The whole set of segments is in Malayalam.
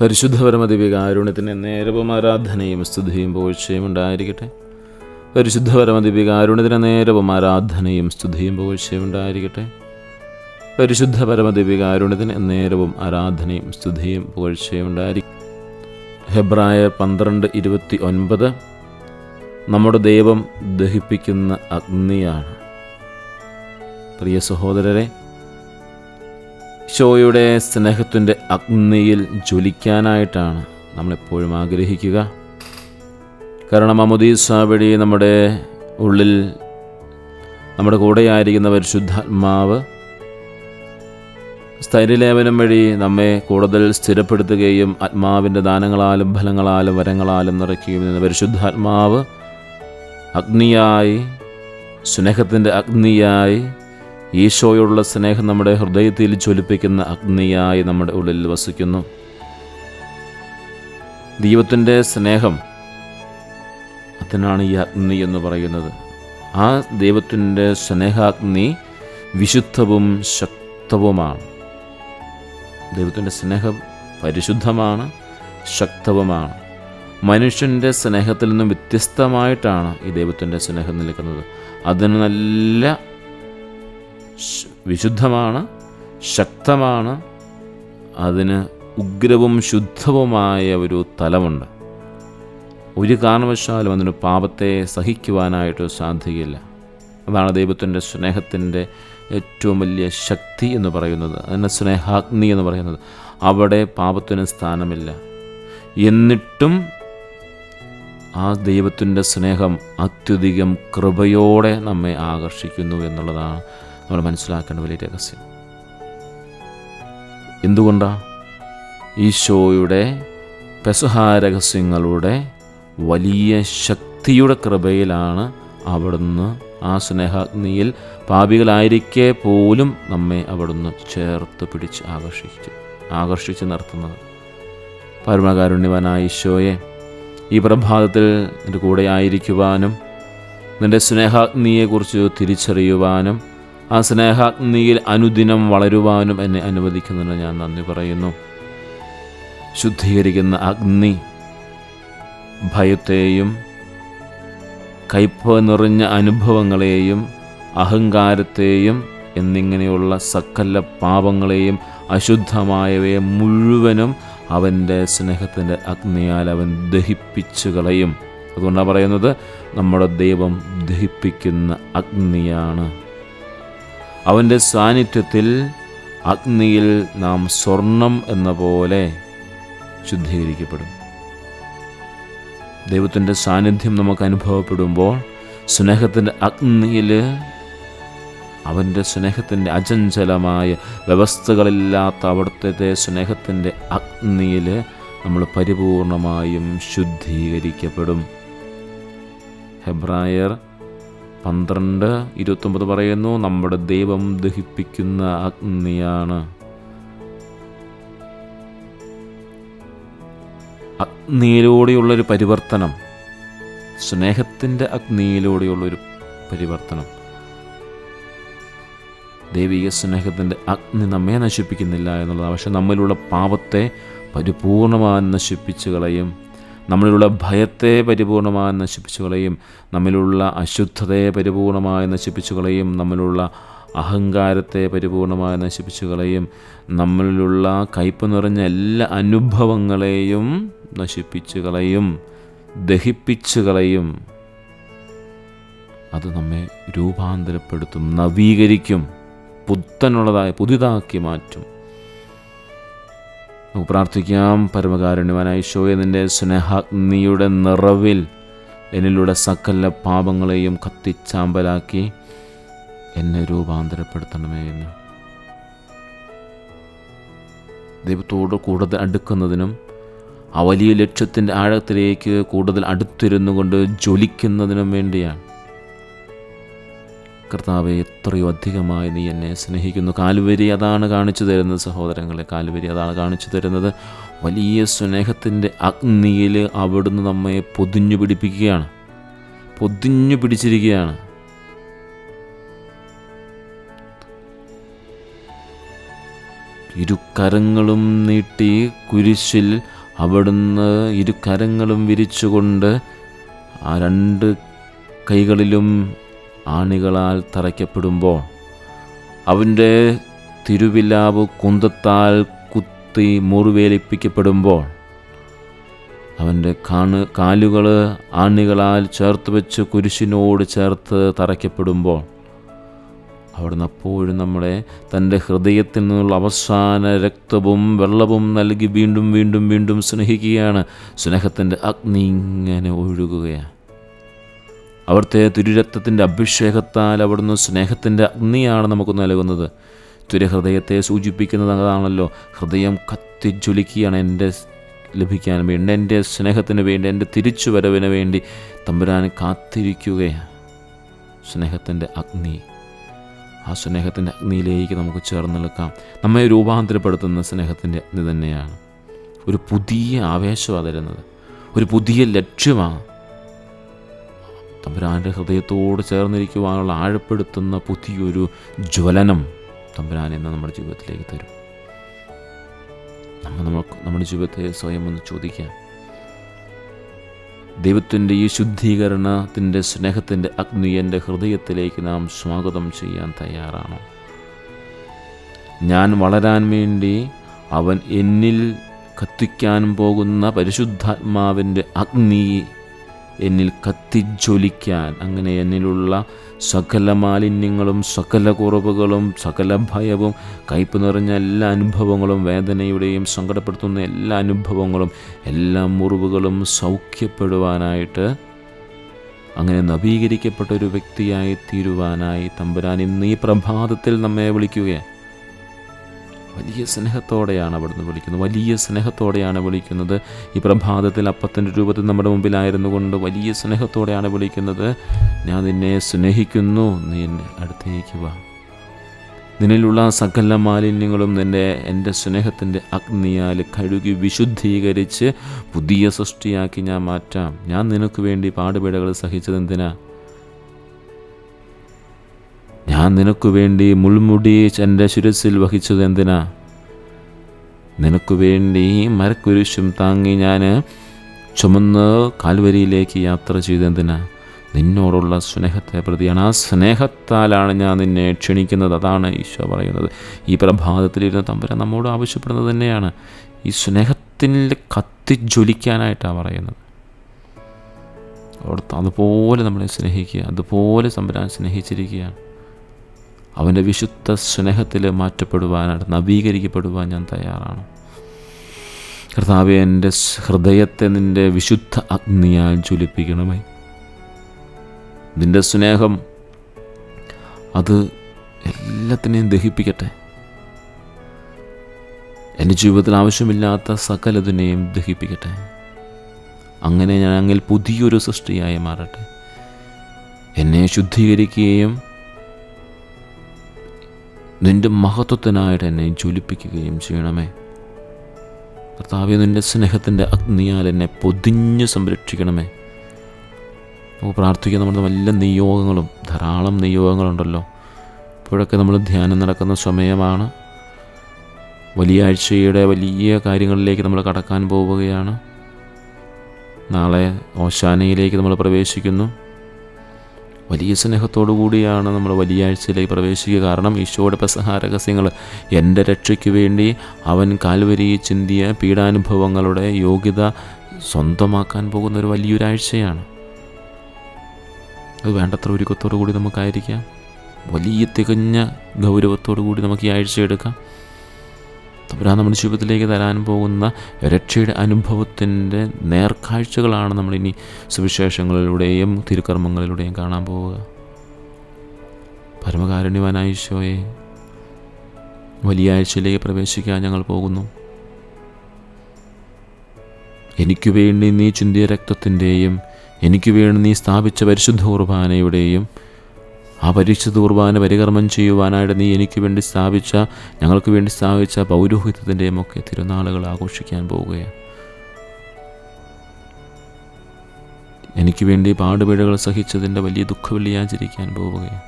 പരിശുദ്ധപരമദിവികാരുണ്യത്തിന് നേരവും ആരാധനയും സ്തുതിയും പോഴ്ചയും ഉണ്ടായിരിക്കട്ടെ. പരിശുദ്ധപരമദിവികാരുണ്യത്തിന് നേരവും ആരാധനയും സ്തുതിയും പോഴ്ചയും ഉണ്ടായിരിക്കട്ടെ. പരിശുദ്ധ പരമദിവികാരുണ്യത്തിന് നേരവും ആരാധനയും സ്തുതിയും പുകഴ്ചയും ഉണ്ടായിരിക്കും ഹെബ്രായ പന്ത്രണ്ട് ഇരുപത്തി ഒൻപത് നമ്മുടെ ദൈവം ദഹിപ്പിക്കുന്ന അഗ്നിയാണ്. പ്രിയ സഹോദരരെ ഷോയുടെ സ്നേഹത്തിന്റെ അഗ്നിയിൽ ജ്വലിക്കാനായിട്ടാണ് നമ്മളെപ്പോഴും ആഗ്രഹിക്കുക. കാരണം അമുദീസ വഴി നമ്മുടെ ഉള്ളിൽ നമ്മുടെ കൂടെയായിരിക്കുന്ന പരിശുദ്ധാത്മാവ് സ്ഥൈര്യലേപനം വഴി നമ്മെ കൂടുതൽ സ്ഥിരപ്പെടുത്തുകയും ആത്മാവിന്റെ ദാനങ്ങളാലും ഫലങ്ങളാലും വരങ്ങളാലും നിറയ്ക്കുകയും ചെയ്യുന്ന പരിശുദ്ധാത്മാവ് അഗ്നിയായി സ്നേഹത്തിന്റെ അഗ്നിയായി ഈശോയോടുള്ള സ്നേഹം നമ്മുടെ ഹൃദയത്തിൽ ജ്വലിപ്പിക്കുന്ന അഗ്നിയായി നമ്മുടെ ഉള്ളിൽ വസിക്കുന്നു. ദൈവത്തിന്റെ സ്നേഹം അതിനാണ് ഈ അഗ്നി എന്ന് പറയുന്നത്. ആ ദൈവത്തിന്റെ സ്നേഹാഗ്നി വിശുദ്ധവും ശക്തവുമാണ്. ദൈവത്തിന്റെ സ്നേഹം പരിശുദ്ധമാണ് ശക്തവുമാണ്. മനുഷ്യന്റെ സ്നേഹത്തിൽ നിന്നും വ്യത്യസ്തമായിട്ടാണ് ഈ ദൈവത്തിന്റെ സ്നേഹം നിൽക്കുന്നത്. അതിന് നല്ല വിശുദ്ധമാണ് ശക്തമാണ് അതിന് ഉഗ്രവും ശുദ്ധവുമായ ഒരു തലമുണ്ട്. ഒരു കാരണവശാലും അതിന് പാപത്തെ സഹിക്കുവാനായിട്ട് സാധിക്കില്ല. അതാണ് ദൈവത്തിന്റെ സ്നേഹത്തിന്റെ ഏറ്റവും വലിയ ശക്തി എന്ന് പറയുന്നത്. അതിന്റെ സ്നേഹാഗ്നി എന്ന് പറയുന്നത്. അവിടെ പാപത്തിന് സ്ഥാനമില്ല. എന്നിട്ടും ആ ദൈവത്തിന്റെ സ്നേഹം അത്യധികം കൃപയോടെ നമ്മെ ആകർഷിക്കുന്നു എന്നുള്ളതാണ് നമ്മൾ മനസ്സിലാക്കേണ്ട വലിയ രഹസ്യം. എന്തുകൊണ്ടാണ് ഈശോയുടെ പെസഹാരഹസ്യങ്ങളുടെ വലിയ ശക്തിയുടെ കൃപയിലാണ് അവിടുന്ന് ആ സ്നേഹാഗ്നിയിൽ പാപികളായിരിക്കെ പോലും നമ്മെ അവിടുന്ന് ചേർത്ത് പിടിച്ച് ആകർഷിച്ച് ആകർഷിച്ച് നിർത്തുന്നത്. പരമകാരുണ്യവാനായ ഈശോയെ ഈ പ്രഭാതത്തിൽ നിന്റെ കൂടെ ആയിരിക്കുവാനും നിന്റെ സ്നേഹാഗ്നിയെക്കുറിച്ച് തിരിച്ചറിയുവാനും ആ സ്നേഹാഗ്നിയിൽ അനുദിനം വളരുവാനും എന്നെ അനുവദിക്കുന്നതിന് ഞാൻ നന്ദി പറയുന്നു. ശുദ്ധീകരിക്കുന്ന അഗ്നി ഭയത്തെയും കയ്പ് നിറഞ്ഞ അനുഭവങ്ങളെയും അഹങ്കാരത്തെയും എന്നിങ്ങനെയുള്ള സകല പാപങ്ങളെയും അശുദ്ധമായവയെ മുഴുവനും അവന്റെ സ്നേഹത്തിന്റെ അഗ്നിയാൽ അവൻ ദഹിപ്പിച്ചു കളയും. അതുകൊണ്ടാണ് പറയുന്നത് നമ്മുടെ ദൈവം ദഹിപ്പിക്കുന്ന അഗ്നിയാണ്. അവന്റെ സാന്നിധ്യത്തിൽ അഗ്നിയിൽ നാം സ്വർണം എന്ന പോലെ ശുദ്ധീകരിക്കപ്പെടും. ദൈവത്തിന്റെ സാന്നിധ്യം നമുക്ക് അനുഭവപ്പെടുമ്പോൾ സ്നേഹത്തിന്റെ അഗ്നിയിൽ അവന്റെ സ്നേഹത്തിന്റെ അചഞ്ചലമായ വ്യവസ്ഥകളില്ലാത്ത അവിടുത്തെ സ്നേഹത്തിന്റെ അഗ്നിയിൽ നമ്മൾ പരിപൂർണമായും ശുദ്ധീകരിക്കപ്പെടും. ഹെബ്രായർ പന്ത്രണ്ട് ഇരുപത്തൊമ്പത് പറയുന്നു നമ്മുടെ ദൈവം ദഹിപ്പിക്കുന്ന അഗ്നിയാണ്. അഗ്നിയിലൂടെയുള്ളൊരു പരിവർത്തനം സ്നേഹത്തിന്റെ അഗ്നിയിലൂടെയുള്ളൊരു പരിവർത്തനം. ദൈവിക സ്നേഹത്തിന്റെ അഗ്നി നമ്മെ നശിപ്പിക്കുന്നില്ല എന്നുള്ളതാണ് പക്ഷെ നമ്മളിലുള്ള പാപത്തെ പരിപൂർണമായി നശിപ്പിച്ചു കളയും. നമ്മളിലുള്ള ഭയത്തെ പരിപൂർണമായി നശിപ്പിച്ചു കളയും നമ്മിലുള്ള അശുദ്ധതയെ പരിപൂർണമായി നശിപ്പിച്ചു കളയും നമ്മിലുള്ള അഹങ്കാരത്തെ പരിപൂർണമായി നശിപ്പിച്ചു കളയും നമ്മളിലുള്ള കയ്പ് നിറഞ്ഞ എല്ലാ അനുഭവങ്ങളെയും നശിപ്പിച്ചു കളയും ദഹിപ്പിച്ചു കളയും. അത് നമ്മെ രൂപാന്തരപ്പെടുത്തും നവീകരിക്കും പുത്തനുള്ളതായി പുതിയതാക്കി മാറ്റും. നമുക്ക് പ്രാർത്ഥിക്കാം. പരമകാരുണ്യവാനായ ഈശോയെ നിന്റെ സ്നേഹാഗ്നിയുടെ നിറവിൽ എന്നിലൂടെ സകല പാപങ്ങളെയും കത്തിച്ചാമ്പലാക്കി എന്നെ രൂപാന്തരപ്പെടുത്തണമേ എന്ന്. ദൈവത്തോട് കൂടുതൽ അടുക്കുന്നതിനും ആ വലിയ ലക്ഷ്യത്തിന്റെ ആഴത്തിലേക്ക് കൂടുതൽ അടുത്തിരുന്നു കൊണ്ട് ജ്വലിക്കുന്നതിനും വേണ്ടിയാണ്. കർത്താവെ എത്രയോ അധികമായി നീ എന്നെ സ്നേഹിക്കുന്നു. കാലുവരി അതാണ് കാണിച്ചു തരുന്നത് സഹോദരങ്ങളെ. കാലുവരി അതാണ് കാണിച്ചു തരുന്നത്. വലിയ സ്നേഹത്തിന്റെ അഗ്നിയിൽ അവിടുന്ന് നമ്മെ പൊതിഞ്ഞു പിടിപ്പിക്കുകയാണ്. പൊതിഞ്ഞു പിടിച്ചിരിക്കുകയാണ്. ഇരുക്കരങ്ങളും നീട്ടി കുരിശിൽ അവിടുന്ന് ഇരുക്കരങ്ങളും വിരിച്ചുകൊണ്ട് ആ രണ്ട് കൈകളിലും ആണികളാൽ തറയ്ക്കപ്പെടുമ്പോൾ അവന്റെ തിരുവിലാവ് കുന്തത്താൽ കുത്തി മുറിവേലിപ്പിക്കപ്പെടുമ്പോൾ അവന്റെ കാണ് കാലുകൾ ആണികളാൽ ചേർത്ത് വെച്ച് കുരിശിനോട് ചേർത്ത് തറയ്ക്കപ്പെടുമ്പോൾ അവിടുന്ന് അപ്പോഴും നമ്മളെ തന്റെ ഹൃദയത്തിൽ നിന്നുള്ള അവസാന രക്തവും വെള്ളവും നൽകി വീണ്ടും വീണ്ടും വീണ്ടും സ്നേഹിക്കുകയാണ്. സ്നേഹത്തിന്റെ അഗ്നി ഇങ്ങനെ ഒഴുകുകയാണ്. അവിടുത്തെ തിരുരക്തത്തിന്റെ അഭിഷേകത്താൽ അവിടുന്ന് സ്നേഹത്തിന്റെ അഗ്നിയാണ് നമുക്ക് നൽകുന്നത്. തിരുഹൃദയത്തെ സൂചിപ്പിക്കുന്നത് അതാണല്ലോ ഹൃദയം കത്തിജ്വലിക്കുകയാണ് എന്റെ ലഭിക്കാൻ വേണ്ടി എന്റെ സ്നേഹത്തിന് വേണ്ടി എന്റെ തിരിച്ചു വരവിന് വേണ്ടി തമ്പുരാൻ കാത്തിരിക്കുകയാണ്. സ്നേഹത്തിന്റെ അഗ്നി ആ സ്നേഹത്തിന്റെ അഗ്നിയിലേക്ക് നമുക്ക് ചേർന്ന് നിൽക്കാം. നമ്മെ രൂപാന്തരപ്പെടുത്തുന്ന സ്നേഹത്തിന്റെ അഗ്നി തന്നെയാണ്. ഒരു പുതിയ ആവേശമാണ് തരുന്നത്. ഒരു പുതിയ ലക്ഷ്യമാണ് തമ്പുരാന്റെ ഹൃദയത്തോട് ചേർന്നിരിക്കുവാനുള്ള ആഴപ്പെടുത്തുന്ന പുതിയൊരു ജ്വലനം തമ്പുരാൻ എന്ന നമ്മുടെ ജീവിതത്തിലേക്ക് തരും. നമ്മൾ നമുക്ക് നമ്മുടെ ജീവിതത്തെ സ്വയം ഒന്ന് ചോദിക്കാം. ദൈവത്തിന്റെ ഈ ശുദ്ധീകരണത്തിന്റെ സ്നേഹത്തിന്റെ അഗ്നി എന്റെ ഹൃദയത്തിലേക്ക് നാം സ്വാഗതം ചെയ്യാൻ തയ്യാറാണോ. ഞാൻ വളരാൻ വേണ്ടി അവൻ എന്നിൽ കത്തിക്കാൻ പോകുന്ന പരിശുദ്ധാത്മാവിന്റെ അഗ്നി എന്നിൽ കത്തിജ്വലിക്കാൻ. അങ്ങനെ എന്നിലുള്ള സകല മാലിന്യങ്ങളും സകല കുറവുകളും സകല ഭയവും കയ്പ് നിറഞ്ഞ എല്ലാ അനുഭവങ്ങളും വേദനയുടെയും സങ്കടപ്പെടുത്തുന്ന എല്ലാ അനുഭവങ്ങളും എല്ലാ മുറിവുകളും സൗഖ്യപ്പെടുവാനായിട്ട് അങ്ങനെ നവീകരിക്കപ്പെട്ട ഒരു വ്യക്തിയായി തീരുവാനായി തമ്പുരാൻ ഇന്ന് ഈ പ്രഭാതത്തിൽ നമ്മെ വിളിക്കുകയാണ്. വലിയ സ്നേഹത്തോടെയാണ് അവിടുന്ന് വിളിക്കുന്നത്. വലിയ സ്നേഹത്തോടെയാണ് വിളിക്കുന്നത്. ഈ പ്രഭാതത്തിൽ അപ്പത്തിന്റെ രൂപത്തിൽ നമ്മുടെ മുമ്പിലായിരുന്നു കൊണ്ട് വലിയ സ്നേഹത്തോടെയാണ് വിളിക്കുന്നത്. ഞാൻ നിന്നെ സ്നേഹിക്കുന്നു. നീ എന്നെ അടുത്തേക്ക് വാ. നിന്നിലുള്ള സകല മാലിന്യങ്ങളും നിന്നെ എന്റെ സ്നേഹത്തിന്റെ അഗ്നിയാൽ കഴുകി വിശുദ്ധീകരിച്ച് പുതിയ സൃഷ്ടിയാക്കി ഞാൻ മാറ്റാം. ഞാൻ നിനക്ക് വേണ്ടി പാടുപേടകൾ സഹിച്ചത് എന്തിനാ ഞാൻ നിനക്കു വേണ്ടി മുൾമുടി എന്റെ ശിരസിൽ വഹിച്ചത് എന്തിനാ? നിനക്കു വേണ്ടി മരക്കുരിശും താങ്ങി ഞാൻ ചുമന്ന് കാൽവരിയിലേക്ക് യാത്ര ചെയ്തെന്തിനാ നിന്നോടുള്ള സ്നേഹത്തെ പ്രതിയാണ്. ആ സ്നേഹത്താലാണ് ഞാൻ നിന്നെ ക്ഷണിക്കുന്നത്. അതാണ് ഈശോ പറയുന്നത്. ഈ പ്രഭാതത്തിലിരുന്ന തമ്പുരാൻ നമ്മോട് ആവശ്യപ്പെടുന്നത് തന്നെയാണ്. ഈ സ്നേഹത്തിൽ കത്തിജ്വലിക്കാനായിട്ടാണ് പറയുന്നത്. അവിടുത്തെ അതുപോലെ നമ്മളെ സ്നേഹിക്കുക അതുപോലെ തമ്പുരാൻ സ്നേഹിച്ചിരിക്കുകയാണ്. അവന്റെ വിശുദ്ധ സ്നേഹത്തിൽ മാറ്റപ്പെടുവാനായിട്ട് നവീകരിക്കപ്പെടുവാൻ ഞാൻ തയ്യാറാണ്. കർത്താവെ എന്റെ ഹൃദയത്തെ നിന്റെ വിശുദ്ധ അഗ്നിയാൽ ജ്വലിപ്പിക്കണമേ. നിന്റെ സ്നേഹം അത് എല്ലാത്തിനെയും ദഹിപ്പിക്കട്ടെ. എന്റെ ജീവിതത്തിൽ ആവശ്യമില്ലാത്ത സകലതിനെയും ദഹിപ്പിക്കട്ടെ. അങ്ങനെ ഞാൻ അങ്ങിൽ പുതിയൊരു സൃഷ്ടിയായി മാറട്ടെ. എന്നെ ശുദ്ധീകരിക്കുകയും നിന്റെ മഹത്വത്തിനായിട്ട് എന്നെ ജ്വലിപ്പിക്കുകയും ചെയ്യണമേ. കർത്താവ് നിന്റെ സ്നേഹത്തിന്റെ അഗ്നിയാൽ എന്നെ പൊതിഞ്ഞ് സംരക്ഷിക്കണമേ. നമുക്ക് പ്രാർത്ഥിക്കാൻ നമ്മുടെ നല്ല നിയോഗങ്ങളും ധാരാളം നിയോഗങ്ങളുണ്ടല്ലോ. ഇപ്പോഴൊക്കെ നമ്മൾ ധ്യാനം നടക്കുന്ന സമയമാണ്. വലിയ ആഴ്ചയുടെ വലിയ കാര്യങ്ങളിലേക്ക് നമ്മൾ കടക്കാൻ പോവുകയാണ്. നാളെ ഓശാനയിലേക്ക് നമ്മൾ പ്രവേശിക്കുന്നു. വലിയ സ്നേഹത്തോടു കൂടിയാണ് നമ്മൾ വലിയ ആഴ്ചയിലേക്ക് പ്രവേശിക്കുക. കാരണം ഈശോയുടെ പ്രസഹാരഹസ്യങ്ങൾ രഹസ്യങ്ങൾ എന്റെ രക്ഷയ്ക്ക് വേണ്ടി അവൻ കാൽവരി ചിന്തിയ പീഡാനുഭവങ്ങളുടെ യോഗ്യത സ്വന്തമാക്കാൻ പോകുന്ന ഒരു വലിയൊരാഴ്ചയാണ്. അത് വേണ്ടത്ര ഒരുക്കത്തോടു കൂടി നമുക്കായിരിക്കാം. വലിയ തികഞ്ഞ ഗൗരവത്തോടു കൂടി നമുക്ക് ഈ ആഴ്ച എടുക്കാം. തമ്പുരാൻ നമ്മുടെ ജീവിതത്തിലേക്ക് തരാൻ പോകുന്ന രക്ഷയുടെ അനുഭവത്തിന്റെ നേർക്കാഴ്ചകളാണ് നമ്മളിനി സുവിശേഷങ്ങളിലൂടെയും തിരുക്കർമ്മങ്ങളിലൂടെയും കാണാൻ പോവുക. പരമകാരുണ്യവാനായ ഈശോയെ വലിയ ആഴ്ചയിലേക്ക് പ്രവേശിക്കാൻ ഞങ്ങൾ പോകുന്നു. എനിക്ക് വേണ്ടി നീ ചിന്തിയ രക്തത്തിന്റെയും എനിക്ക് വേണ്ടി നീ സ്ഥാപിച്ച പരിശുദ്ധ കുർബാനയുടെയും ആ പരിശുദ്ധ കുർബാന പരികർമ്മം ചെയ്യുവാനായിട്ട് നീ എനിക്ക് വേണ്ടി സ്ഥാപിച്ച ഞങ്ങൾക്ക് വേണ്ടി സ്ഥാപിച്ച പൗരോഹിത്യത്തിന്റെയും ഒക്കെ തിരുനാളുകൾ ആഘോഷിക്കാൻ പോവുകയാണ്. എനിക്ക് വേണ്ടി പാടുപീടുകൾ സഹിച്ചതിന്റെ വലിയ ദുഃഖവെള്ളി ആചരിക്കാൻ പോവുകയാണ്.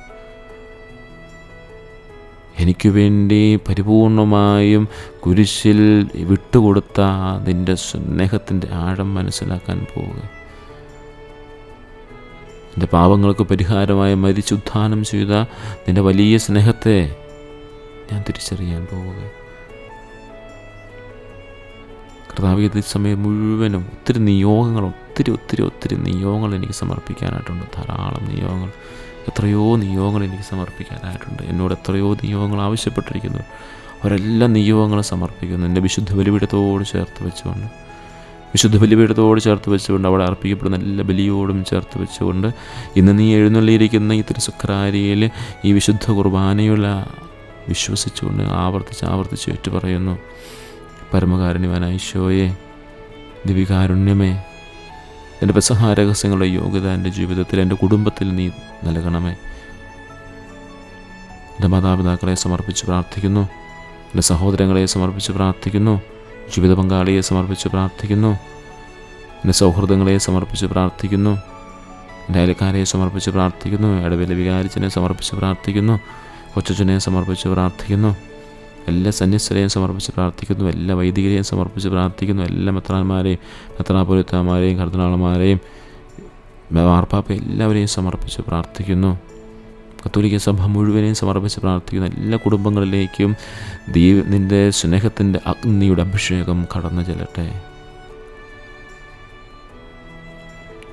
എനിക്ക് വേണ്ടി പരിപൂർണമായും കുരിശിൽ വിട്ടുകൊടുത്ത നിന്റെ സ്നേഹത്തിന്റെ ആഴം മനസ്സിലാക്കാൻ പോവുക എന്റെ പാപങ്ങൾക്ക് പരിഹാരമായി മരിച്ചുദ്ധാനം ചെയ്ത നിന്റെ വലിയ സ്നേഹത്തെ ഞാൻ തിരിച്ചറിയാൻ പോവുക കർത്താവ് സമയം മുഴുവനും ഒത്തിരി നിയോഗങ്ങൾ ഒത്തിരി ഒത്തിരി ഒത്തിരി നിയോഗങ്ങൾ എനിക്ക് സമർപ്പിക്കാനായിട്ടുണ്ട്. ധാരാളം നിയോഗങ്ങൾ എത്രയോ നിയോഗങ്ങൾ എനിക്ക് സമർപ്പിക്കാനായിട്ടുണ്ട്. എന്നോട് എത്രയോ നിയോഗങ്ങൾ ആവശ്യപ്പെട്ടിരിക്കുന്നു. അവരെല്ലാം നിയോഗങ്ങളും സമർപ്പിക്കുന്നു. എന്റെ വിശുദ്ധ ബലിപീഠത്തോട് ചേർത്ത് വെച്ചുകൊണ്ട് വിശുദ്ധ ബലിപീഠത്തോട് ചേർത്ത് വെച്ചുകൊണ്ട് അവിടെ അർപ്പിക്കപ്പെടുന്ന എല്ലാ ബലിയോടും ചേർത്ത് വെച്ചുകൊണ്ട് ഇന്ന് നീ എഴുന്നള്ളിയിരിക്കുന്ന ഈ തിരുസുക്രാരിയിൽ ഈ വിശുദ്ധ കുർബാനയുള്ള വിശ്വസിച്ചുകൊണ്ട് ആവർത്തിച്ച് ആവർത്തിച്ച് ഏറ്റു പറയുന്നു പരമകാരുണ്യവാനായിശോയെ ദിവികാരുണ്യമേ എന്റെ പെസഹാ രഹസ്യങ്ങളുടെ യോഗ്യത എന്റെ ജീവിതത്തിൽ എന്റെ കുടുംബത്തിൽ നീ നൽകണമേ. എന്റെ മാതാപിതാക്കളെ സമർപ്പിച്ച് പ്രാർത്ഥിക്കുന്നു. എന്റെ സഹോദരങ്ങളെ സമർപ്പിച്ച് പ്രാർത്ഥിക്കുന്നു. ജീവിത പങ്കാളിയെ സമർപ്പിച്ച് പ്രാർത്ഥിക്കുന്നു. എന്റെ സൗഹൃദങ്ങളെ സമർപ്പിച്ച് പ്രാർത്ഥിക്കുന്നു. എന്റെ അയൽക്കാരെ സമർപ്പിച്ച് പ്രാർത്ഥിക്കുന്നു. ഇടവിലെ വികാരിച്ചനെ സമർപ്പിച്ച് പ്രാർത്ഥിക്കുന്നു. കൊച്ചനെ സമർപ്പിച്ച് പ്രാർത്ഥിക്കുന്നു. എല്ലാ സന്യസ്തരെയും സമർപ്പിച്ച് പ്രാർത്ഥിക്കുന്നു. എല്ലാ വൈദികരെയും സമർപ്പിച്ച് പ്രാർത്ഥിക്കുന്നു. എല്ലാ മെത്രാന്മാരെയും മെത്രാപുരത്തന്മാരെയും കർദിനാളന്മാരെയും മാർപ്പാപ്പ എല്ലാവരെയും സമർപ്പിച്ച് പ്രാർത്ഥിക്കുന്നു. കത്തോലിക്ക സഭ മുഴുവനെയും സമർപ്പിച്ച് പ്രാർത്ഥിക്കുന്ന എല്ലാ കുടുംബങ്ങളിലേക്കും ദൈവ നിന്റെ സ്നേഹത്തിന്റെ അഗ്നിയുടെ അഭിഷേകം കടന്നു ചെല്ലട്ടെ.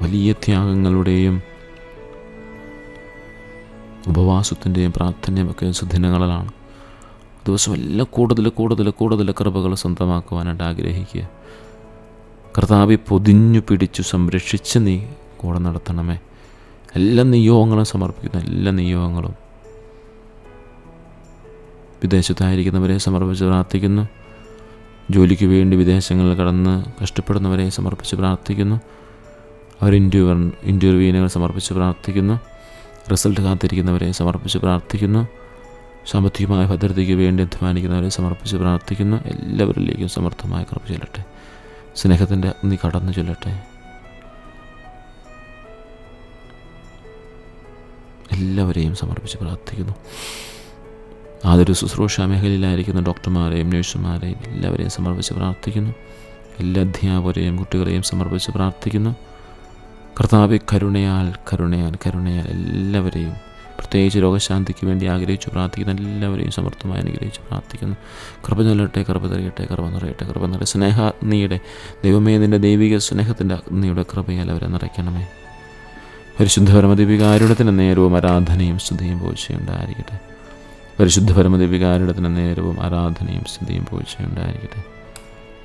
വലിയ ത്യാഗങ്ങളുടെയും ഉപവാസത്തിന്റെയും പ്രാർത്ഥനയും ഒക്കെ സുദിനങ്ങളിലാണ് ദിവസം എല്ലാം കൂടുതൽ കൂടുതൽ കൂടുതൽ കൃപകൾ സ്വന്തമാക്കുവാനായിട്ട് ആഗ്രഹിക്കുക. കർത്താവെ പൊതിഞ്ഞു പിടിച്ചു സംരക്ഷിച്ച് നീ കൂടെ നടത്തണമേ. എല്ലാ നിയോഗങ്ങളും സമർപ്പിക്കുന്നു. എല്ലാ നിയോഗങ്ങളും. വിദേശത്തായിരിക്കുന്നവരെ സമർപ്പിച്ച് പ്രാർത്ഥിക്കുന്നു. ജോലിക്ക് വേണ്ടി വിദേശങ്ങളിൽ കടന്ന് കഷ്ടപ്പെടുന്നവരെ സമർപ്പിച്ച് പ്രാർത്ഥിക്കുന്നു. അവർ ഇന്റർവ്യൂ ഇന്റർവ്യൂവിനുകൾ സമർപ്പിച്ച് പ്രാർത്ഥിക്കുന്നു. റിസൾട്ട് കാത്തിരിക്കുന്നവരെ സമർപ്പിച്ച് പ്രാർത്ഥിക്കുന്നു. സാമ്പത്തികമായ ഭദ്രതയ്ക്ക് വേണ്ടി അധ്വാനിക്കുന്നവരെ സമർപ്പിച്ച് പ്രാർത്ഥിക്കുന്നു. എല്ലാവരിലേക്കും സമർത്ഥമായ കൃപ ചെല്ലട്ടെ. സ്നേഹത്തിന്റെ നീ കടന്നു ചൊല്ലട്ടെ. എല്ലാവരെയും സമർപ്പിച്ച് പ്രാർത്ഥിക്കുന്നു. ആതൊരു ശുശ്രൂഷ മേഖലയിലായിരിക്കുന്ന ഡോക്ടർമാരെയും നഴ്സുമാരെയും എല്ലാവരെയും സമർപ്പിച്ച് പ്രാർത്ഥിക്കുന്നു. എല്ലാ അധ്യാപകരെയും കുട്ടികളെയും സമർപ്പിച്ച് പ്രാർത്ഥിക്കുന്നു. കർത്താവ് കരുണയാൽ കരുണയാൽ കരുണയാൽ എല്ലാവരെയും പ്രത്യേകിച്ച് രോഗശാന്തിക്ക് വേണ്ടി ആഗ്രഹിച്ചു പ്രാർത്ഥിക്കുന്ന എല്ലാവരെയും സമർത്ഥമായി അനുഗ്രഹിച്ച് പ്രാർത്ഥിക്കുന്നു. കൃപ ചൊല്ലട്ടെ കൃപ തെറിയട്ടെ കൃപ നിറയട്ടെ കൃപ നിറയ സ്നേഹാഗ്നിയുടെ ദൈവമേ നിന്റെ ദൈവിക സ്നേഹത്തിന്റെ അഗ്നിയുടെ കൃപയാൽ അവരെ നിറയ്ക്കണമേ. പരിശുദ്ധ പരമദിവികാരുടത്തിന് നേരവും ആരാധനയും സ്തുതിയും പോഴ്ചയുണ്ടായിരിക്കട്ടെ പരിശുദ്ധ പരമദിവികാരുടത്തിന് നേരവും ആരാധനയും സ്തുതിയും പോഴ്ചയുണ്ടായിരിക്കട്ടെ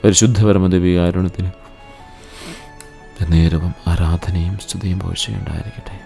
പരിശുദ്ധ പരമദിവികാരുണത്തിന് നേരവും ആരാധനയും സ്തുതിയും പോഴ്ചയുണ്ടായിരിക്കട്ടെ